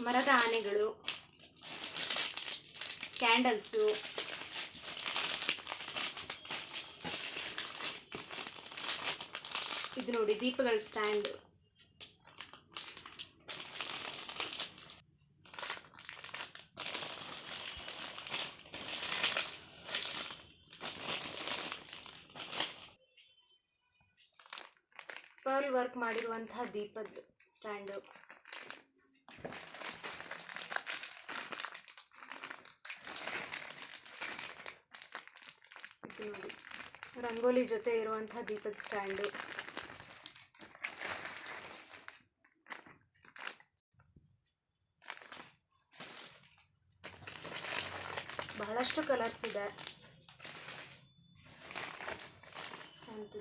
ಮರದ ಆನೆಗಳು ಕ್ಯಾಂಡಲ್ಸು ಇದು ನೋಡಿ ದೀಪಗಳ ಸ್ಟ್ಯಾಂಡ್ ಪರ್ಲ್ ವರ್ಕ್ ಮಾಡಿರುವಂತಹ ದೀಪದ ಸ್ಟ್ಯಾಂಡು ಇದು ನೋಡಿ ರಂಗೋಲಿ ಜೊತೆ ಇರುವಂತಹ ದೀಪದ ಸ್ಟ್ಯಾಂಡು. ಬಹಳಷ್ಟು ಕಲರ್ಸ್ ಇದೆ. ಅಂತ